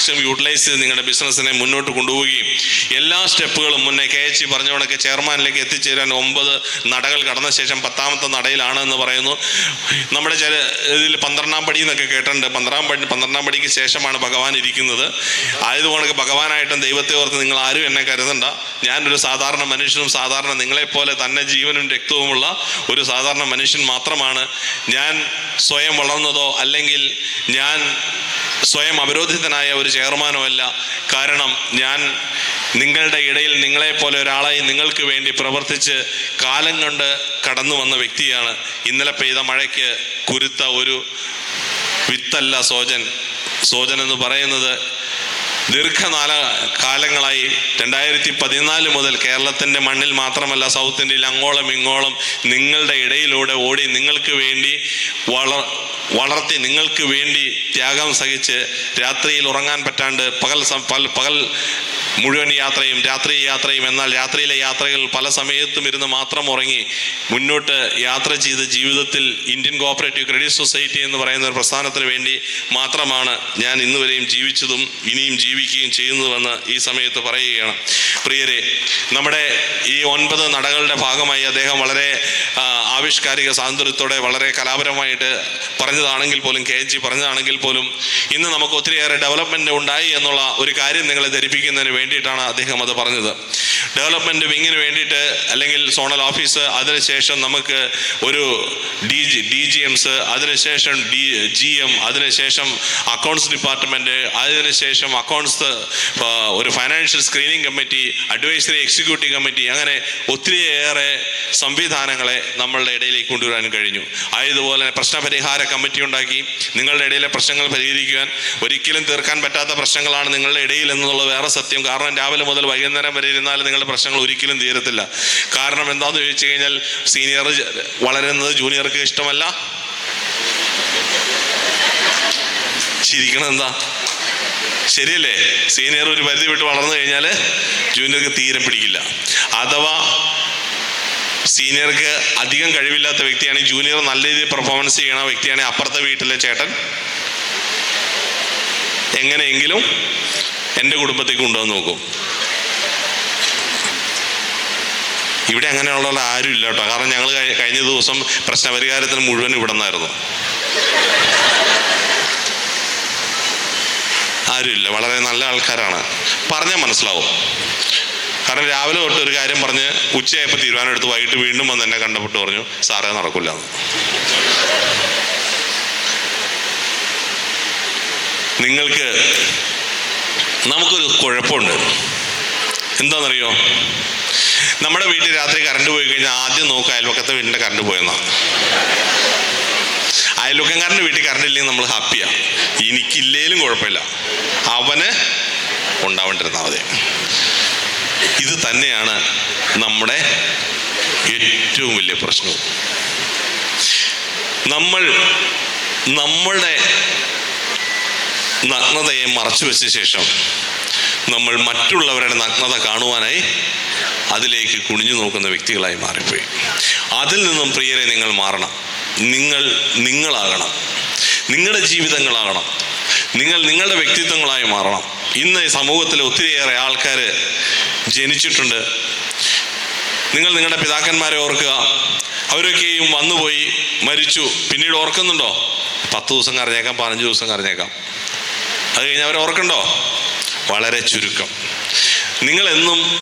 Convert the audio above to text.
Maximum utilise ചെയ്ത് നിങ്ങളുടെ ബിസിനസ്സിനെ മുന്നോട്ട് കൊണ്ടുപോവുകയും എല്ലാ സ്റ്റെപ്പുകളും മുന്നേ കെ എച്ച് പറഞ്ഞവണൊക്കെ ചെയർമാനിലേക്ക് എത്തിച്ചേരാൻ ഒമ്പത് നടകൾ കടന്ന ശേഷം പത്താമത്തെ നടയിലാണ് എന്ന് പറയുന്നു. നമ്മുടെ ചില ഇതിൽ പന്ത്രണ്ടാം പടി എന്നൊക്കെ കേട്ടിട്ടുണ്ട്. പന്ത്രണ്ടാം പടി പന്ത്രണ്ടാം പടിക്ക് ശേഷമാണ് ഭഗവാൻ ഇരിക്കുന്നത്. ആയതുകൊണ്ട് ഭഗവാനായിട്ടും ദൈവത്തെ ഓർത്ത് നിങ്ങൾ ആരും എന്നെ കരുതണ്ട. ഞാനൊരു സാധാരണ മനുഷ്യനും സാധാരണ നിങ്ങളെപ്പോലെ തന്നെ ജീവനും രക്തവുമുള്ള ഒരു സാധാരണ മനുഷ്യൻ മാത്രമാണ്. ഞാൻ സ്വയം വളർന്നതോ അല്ലെങ്കിൽ ഞാൻ സ്വയം അവരോധിതനായ ഒരു ചെയർമാനോ അല്ല. കാരണം ഞാൻ നിങ്ങളുടെ ഇടയിൽ നിങ്ങളെപ്പോലെ ഒരാളായി നിങ്ങൾക്ക് വേണ്ടി പ്രവർത്തിച്ച് കാലം കൊണ്ട് കടന്നു വന്ന വ്യക്തിയാണ്. ഇന്നലെ പെയ്ത മഴയ്ക്ക് കുരുത്ത ഒരു വിത്തല്ല സോജൻ. സോജൻ എന്ന് പറയുന്നത് ദീർഘനാല കാലങ്ങളായി രണ്ടായിരത്തി പതിനാല് മുതൽ കേരളത്തിന്റെ മണ്ണിൽ മാത്രമല്ല സൗത്ത് ഇന്ത്യയിൽ അങ്ങോളം ഇങ്ങോളം നിങ്ങളുടെ ഇടയിലൂടെ ഓടി നിങ്ങൾക്ക് വേണ്ടി വളർ വളർത്തി നിങ്ങൾക്ക് വേണ്ടി ത്യാഗം സഹിച്ച് രാത്രിയിൽ ഉറങ്ങാൻ പറ്റാണ്ട് പകൽ പകൽ മുഴുവൻ യാത്രയും രാത്രി യാത്രയും എന്നാൽ രാത്രിയിലെ യാത്രകൾ പല സമയത്തും ഇരുന്ന് മാത്രം ഉറങ്ങി മുന്നോട്ട് യാത്ര ചെയ്ത് ജീവിതത്തിൽ ഇന്ത്യൻ കോപ്പറേറ്റീവ് ക്രെഡിറ്റ് സൊസൈറ്റി എന്ന് പറയുന്ന ഒരു പ്രസ്ഥാനത്തിന് വേണ്ടി മാത്രമാണ് ഞാൻ ഇന്നുവരെയും ജീവിച്ചതും ഇനിയും ജീവിക്കുകയും ചെയ്യുന്നതുമെന്ന് ഈ സമയത്ത് പറയുകയാണ്. പ്രിയരെ നമ്മുടെ ഈ ഒൻപത് നടകളുടെ ഭാഗമായി അദ്ദേഹം വളരെ ആവിഷ്കാരിക സ്വാതന്ത്ര്യത്തോടെ വളരെ കലാപരമായിട്ട് പറഞ്ഞതാണെങ്കിൽ പോലും കെ ജി പറഞ്ഞതാണെങ്കിൽ പോലും ഇന്ന് നമുക്ക് ഒത്തിരിയേറെ ഡെവലപ്മെന്റ് ഉണ്ടായി എന്നുള്ള ഒരു കാര്യം നിങ്ങളെ ധരിപ്പിക്കുന്നതിന് വേണ്ടിയിട്ടാണ് അദ്ദേഹം അത് പറഞ്ഞത്. ഡെവലപ്മെന്റ് വിങ്ങിന് വേണ്ടിയിട്ട് അല്ലെങ്കിൽ സോണൽ ഓഫീസ് അതിനുശേഷം നമുക്ക് ഒരു D G D G Ms അതിനുശേഷം ഡി ജി എം അതിനുശേഷം അക്കൗണ്ട്സ് ഡിപ്പാർട്ട്മെന്റ് അതിനുശേഷം അക്കൗണ്ട്സ് ഒരു financial screening committee advisory executive committee അങ്ങനെ ഒത്തിരിയേറെ സംവിധാനങ്ങളെ നമ്മളുടെ ഇടയിലേക്ക് കൊണ്ടുവരാൻ കഴിഞ്ഞു. ആയതുപോലെ തന്നെ പ്രശ്നപരിഹാര കമ്മിറ്റി ഉണ്ടാക്കി. നിങ്ങളുടെ ഇടയിലെ പ്രശ്നങ്ങൾ പരിഹരിക്കുവാൻ ഒരിക്കലും തീർക്കാൻ പറ്റാത്ത പ്രശ്നങ്ങളാണ് നിങ്ങളുടെ ഇടയിൽ എന്നുള്ള വേറെ സത്യം കാരണം രാവിലെ മുതൽ വൈകുന്നേരം വരെ ഇരുന്നാൽ നിങ്ങളുടെ പ്രശ്നങ്ങൾ ഒരിക്കലും തീരത്തില്ല. കാരണം എന്താണെന്ന് ചോദിച്ചു കഴിഞ്ഞാൽ സീനിയർ വളരുന്നത് ജൂനിയർക്ക് ഇഷ്ടമല്ല? ചിരിക്കണം എന്താ? ശരിയല്ലേ? സീനിയർ ഒരു പരിധി വിട്ട് വളർന്നു കഴിഞ്ഞാൽ ജൂനിയർക്ക് തീരെ പിടിക്കില്ല. അഥവാ സീനിയർക്ക് അധികം കഴിവില്ലാത്ത വ്യക്തിയാണ് ജൂനിയർ നല്ല രീതിയിൽ പെർഫോമൻസ് ചെയ്യണ വ്യക്തിയാണ് അപ്പുറത്തെ വീട്ടിലെ ചേട്ടൻ എങ്ങനെയെങ്കിലും എന്റെ കുടുംബത്തേക്ക് കൊണ്ടുവന്ന് നോക്കും. ഇവിടെ അങ്ങനെയുള്ള ആരും ഇല്ല കേട്ടോ. കാരണം ഞങ്ങൾ കഴിഞ്ഞ ദിവസം പ്രശ്നപരിഹാരത്തിന് മുഴുവൻ ഇവിടെ നിന്നായിരുന്നു. ആരുമില്ല വളരെ നല്ല ആൾക്കാരാണ്. പറഞ്ഞാൽ മനസ്സിലാവും. കാരണം രാവിലെ തൊട്ട് ഒരു കാര്യം പറഞ്ഞ് ഉച്ചയായപ്പോൾ തീരുമാനം എടുത്ത് വൈകിട്ട് വീണ്ടും വന്ന് എന്നെ കണ്ടപ്പെട്ട് പറഞ്ഞു സാറേ നടക്കില്ല നിങ്ങൾക്ക് നമുക്കൊരു കുഴപ്പമുണ്ട്. എന്താണെന്നറിയോ നമ്മുടെ വീട്ടിൽ രാത്രി കറണ്ട് പോയി കഴിഞ്ഞാൽ ആദ്യം നോക്കുക അയൽവക്കത്തെ വീടിന്റെ കറണ്ട് പോയെന്നാണ് അയൽവക്കംകാരന്റെ വീട്ടിൽ കറണ്ട് ഇല്ലെങ്കിൽ നമ്മൾ ഹാപ്പിയാ എനിക്കില്ലേലും കുഴപ്പമില്ല. അവന് ഉണ്ടാവേണ്ടിരുന്നാൽ മതി. ഇത് തന്നെയാണ് നമ്മുടെ ഏറ്റവും വലിയ പ്രശ്നം. നമ്മൾ നമ്മളുടെ നഗ്നതയെ മറച്ചു വെച്ച ശേഷം നമ്മൾ മറ്റുള്ളവരുടെ നഗ്നത കാണുവാനായി അതിലേക്ക് കുനിഞ്ഞു നോക്കുന്ന വ്യക്തികളായി മാറിപ്പോയി. അതിൽ നിന്നും പ്രിയരെ നിങ്ങൾ മാറണം. നിങ്ങൾ നിങ്ങളാകണം. നിങ്ങളുടെ ജീവിതങ്ങളാകണം. നിങ്ങൾ നിങ്ങളുടെ വ്യക്തിത്വങ്ങളായി മാറണം. ഇന്ന് സമൂഹത്തിൽ ഒത്തിരിയേറെ ആൾക്കാർ ജനിച്ചിട്ടുണ്ട്. നിങ്ങൾ നിങ്ങളുടെ പിതാക്കന്മാരെ ഓർക്കുക. അവരൊക്കെയും വന്നുപോയി മരിച്ചു. പിന്നീട് ഓർക്കുന്നുണ്ടോ? പത്ത് ദിവസം കറിഞ്ഞേക്കാം പതിനഞ്ച് ദിവസം കറിഞ്ഞേക്കാം അത് കഴിഞ്ഞ് അവരെ ഓർക്കണ്ടോ? വളരെ ചുരുക്കം. നിങ്ങളെന്നും